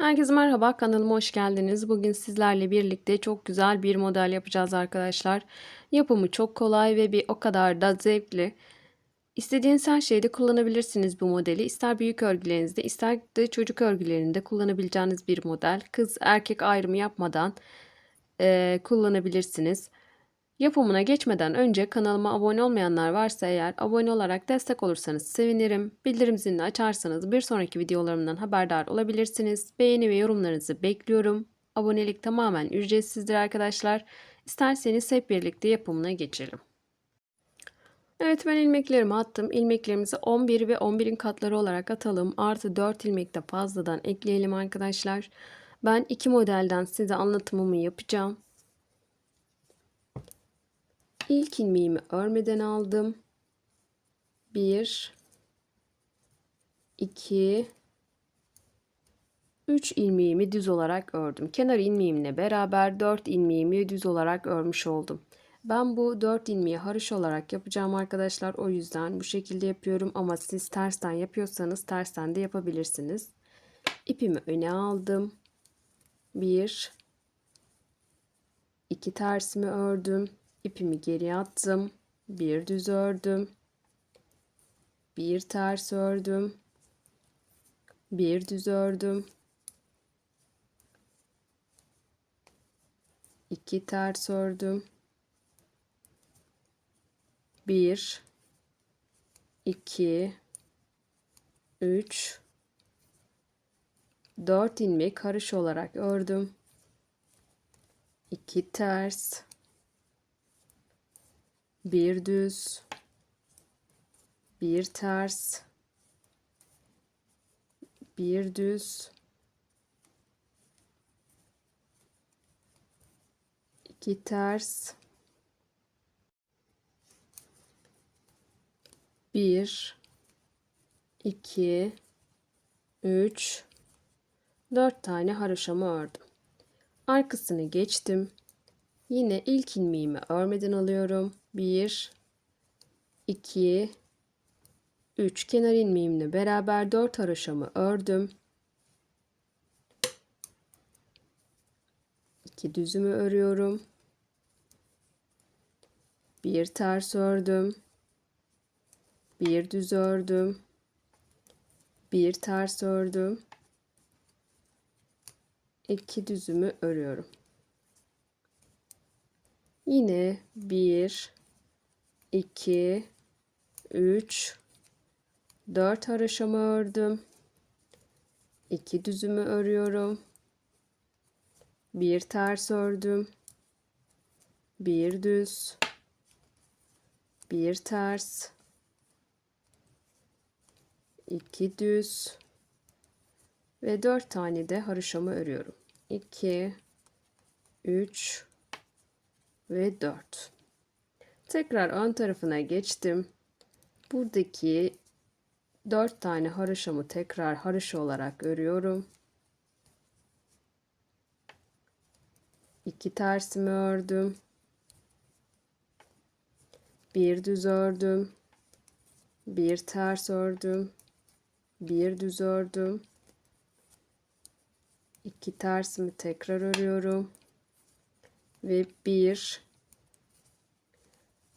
Herkese merhaba, kanalıma hoş geldiniz. Bugün sizlerle birlikte çok güzel bir model yapacağız arkadaşlar. Yapımı çok kolay ve bir o kadar da zevkli. İstediğiniz her şeyde kullanabilirsiniz bu modeli. İster büyük örgülerinizde, ister de çocuk örgülerinde kullanabileceğiniz bir model. Kız erkek ayrımı yapmadan eee, kullanabilirsiniz. Yapımına geçmeden önce kanalıma abone olmayanlar varsa eğer abone olarak destek olursanız sevinirim. Bildirim zilini açarsanız bir sonraki videolarımdan haberdar olabilirsiniz. Beğeni ve yorumlarınızı bekliyorum. Abonelik tamamen ücretsizdir arkadaşlar. İsterseniz hep birlikte yapımına geçelim. Evet ben ilmeklerimi attım. İlmeklerimizi 11 ve 11'in katları olarak atalım. Artı 4 ilmek de fazladan ekleyelim arkadaşlar. Ben iki modelden size anlatımımı yapacağım. İlk ilmeğimi örmeden aldım. 1 2 3 ilmeğimi düz olarak ördüm. Kenar ilmeğimle beraber 4 ilmeğimi düz olarak örmüş oldum. Ben bu 4 ilmeği haroş olarak yapacağım arkadaşlar. O yüzden bu şekilde yapıyorum ama siz tersten yapıyorsanız tersten de yapabilirsiniz. İpimi öne aldım. 1 2 tersimi ördüm ipimi geri attım. Bir düz ördüm. Bir ters ördüm. Bir düz ördüm. iki ters ördüm. Bir, iki, üç, dört ilmek karış olarak ördüm. iki ters, bir düz, bir ters, bir düz, iki ters, bir, iki, üç, dört tane haroşamı ördüm. Arkasını geçtim. Yine ilk ilmeğimi örmeden alıyorum. 1 2 3 kenar ilmeğimle beraber 4 haroşamı ördüm. 2 düzümü örüyorum. Bir ters ördüm. Bir düz ördüm. Bir ters ördüm. 2 düzümü örüyorum. Yine 1 2 3 4 haroşamı ördüm. 2 düzümü örüyorum. Bir ters ördüm. Bir düz. Bir ters. 2 düz ve 4 tane de haroşamı örüyorum. 2 3 ve 4. Tekrar ön tarafına geçtim. Buradaki 4 tane haroşamı tekrar haroşa olarak örüyorum. 2 tersimi ördüm. Bir düz ördüm. Bir ters ördüm. Bir düz ördüm. 2 tersimi tekrar örüyorum. Ve 1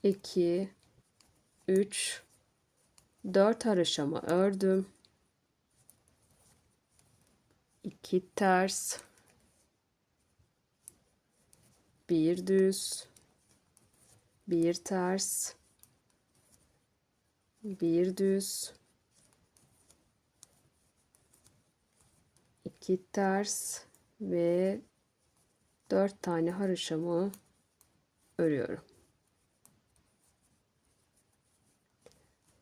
2 3 4 haroşamı ördüm. 2 ters bir düz bir ters bir düz iki ters ve dört tane haroşamı örüyorum.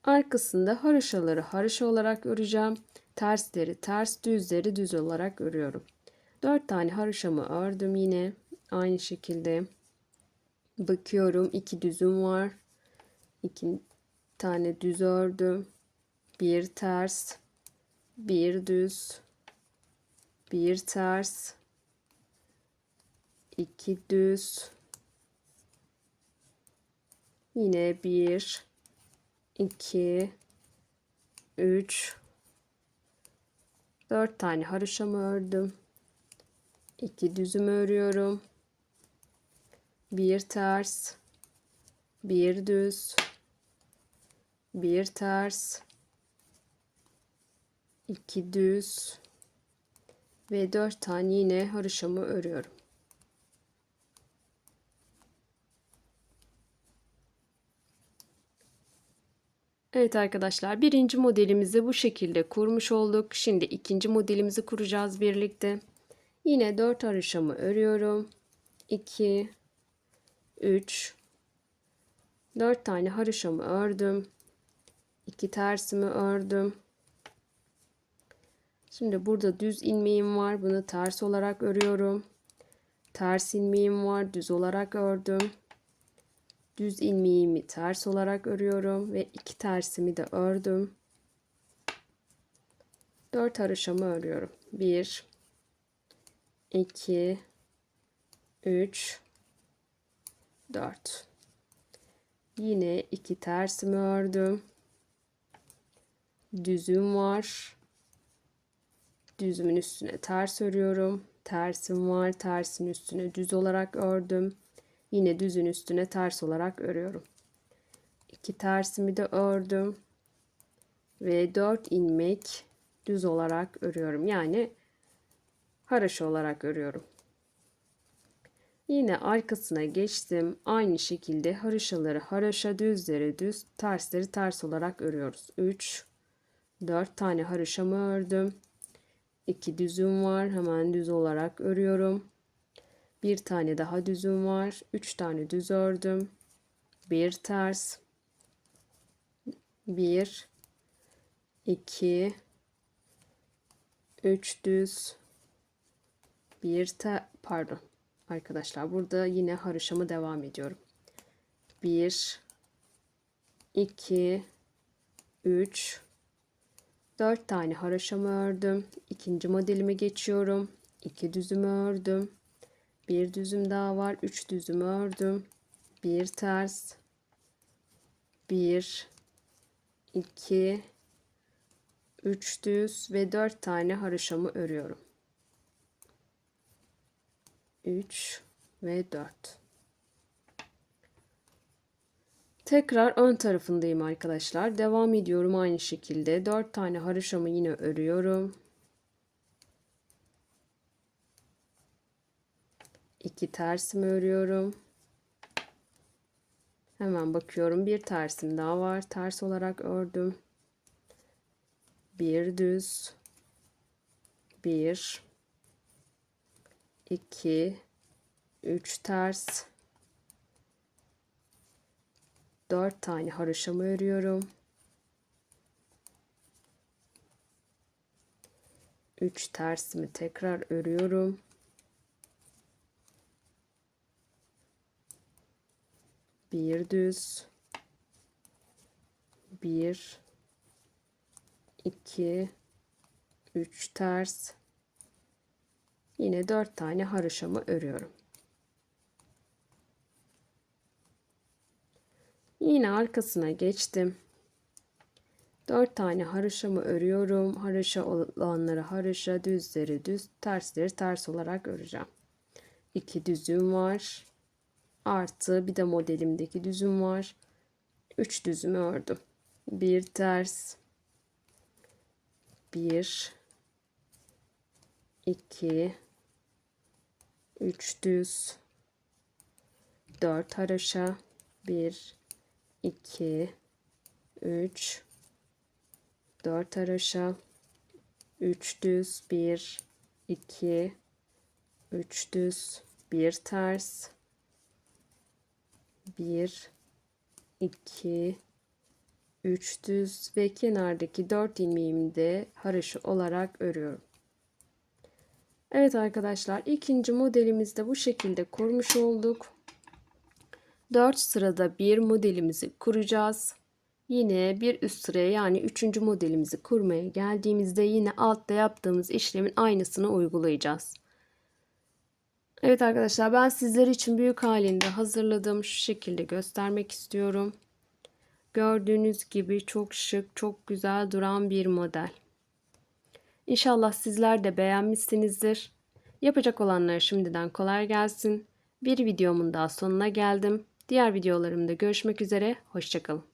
Arkasında haroşaları haroşa olarak öreceğim. Tersleri ters, düzleri düz olarak örüyorum. 4 tane haroşamı ördüm yine. Aynı şekilde bakıyorum. 2 düzüm var. 2 tane düz ördüm. Bir ters, bir düz, bir ters, iki düz, yine bir 2 3 4 tane haroşamı ördüm. 2 düzüm örüyorum. 1 ters, 1 düz, 1 ters, 2 düz ve 4 tane yine haroşamı örüyorum. Evet arkadaşlar birinci modelimizi bu şekilde kurmuş olduk. Şimdi ikinci modelimizi kuracağız birlikte. Yine 4 haroşamı örüyorum. 2 3 4 tane haroşamı ördüm. 2 tersimi ördüm. Şimdi burada düz ilmeğim var. Bunu ters olarak örüyorum. Ters ilmeğim var. Düz olarak ördüm. Düz ilmeğimi ters olarak örüyorum ve iki tersimi de ördüm. 4 haroşamı örüyorum. 1 2 3 4 Yine iki tersimi ördüm. Düzüm var. Düzümün üstüne ters örüyorum. Tersim var. Tersin üstüne düz olarak ördüm. Yine düzün üstüne ters olarak örüyorum. İki tersimi de ördüm. Ve 4 ilmek düz olarak örüyorum. Yani haraşo olarak örüyorum. Yine arkasına geçtim. Aynı şekilde haroşaları haroşa, düzleri düz, tersleri ters olarak örüyoruz. 3 4 tane haroşamı ördüm. 2 düzüm var. Hemen düz olarak örüyorum. Bir tane daha düzüm var. 3 tane düz ördüm. Bir ters. 1 2 3 düz. Bir te pardon arkadaşlar burada yine haroşamı devam ediyorum. 1 2 3 4 tane haroşamı ördüm. İkinci modelime geçiyorum. 2 düzümü ördüm. Bir düzüm daha var. 3 düzümü ördüm. Bir ters. 1 2 3 düz ve 4 tane haroşamı örüyorum. 3 ve 4. Tekrar ön tarafındayım arkadaşlar. Devam ediyorum aynı şekilde. 4 tane haroşamı yine örüyorum. 2 tersimi örüyorum. Hemen bakıyorum. Bir tersim daha var. Ters olarak ördüm. Bir düz. Bir 2 3 ters 4 tane haroşamı örüyorum. 3 tersimi tekrar örüyorum. Bir düz. Bir, iki, üç ters. Yine 4 tane haroşamı örüyorum. Yine arkasına geçtim. 4 tane haroşamı örüyorum. Haroşa olanları haroşa, düzleri düz, tersleri ters olarak öreceğim. 2 düzüm var. Artı bir de modelimdeki düzüm var. 3 düzümü ördüm. Bir ters. Bir. 2 3 düz. 4 haroşa. 1 2 3 4 haroşa. 3 düz. 1 2 3 düz. 1 ters 1 2 3 düz ve kenardaki 4 ilmeğimi de haroşa olarak örüyorum. Evet arkadaşlar ikinci modelimizde bu şekilde kurmuş olduk. 4 sırada bir modelimizi kuracağız. Yine bir üst sıraya yani üçüncü modelimizi kurmaya geldiğimizde yine altta yaptığımız işlemin aynısını uygulayacağız. Evet arkadaşlar ben sizler için büyük halinde hazırladığım şu şekilde göstermek istiyorum. Gördüğünüz gibi çok şık, çok güzel duran bir model. İnşallah sizler de beğenmişsinizdir. Yapacak olanlara şimdiden kolay gelsin. Bir videomun daha sonuna geldim. Diğer videolarımda görüşmek üzere. Hoşçakalın.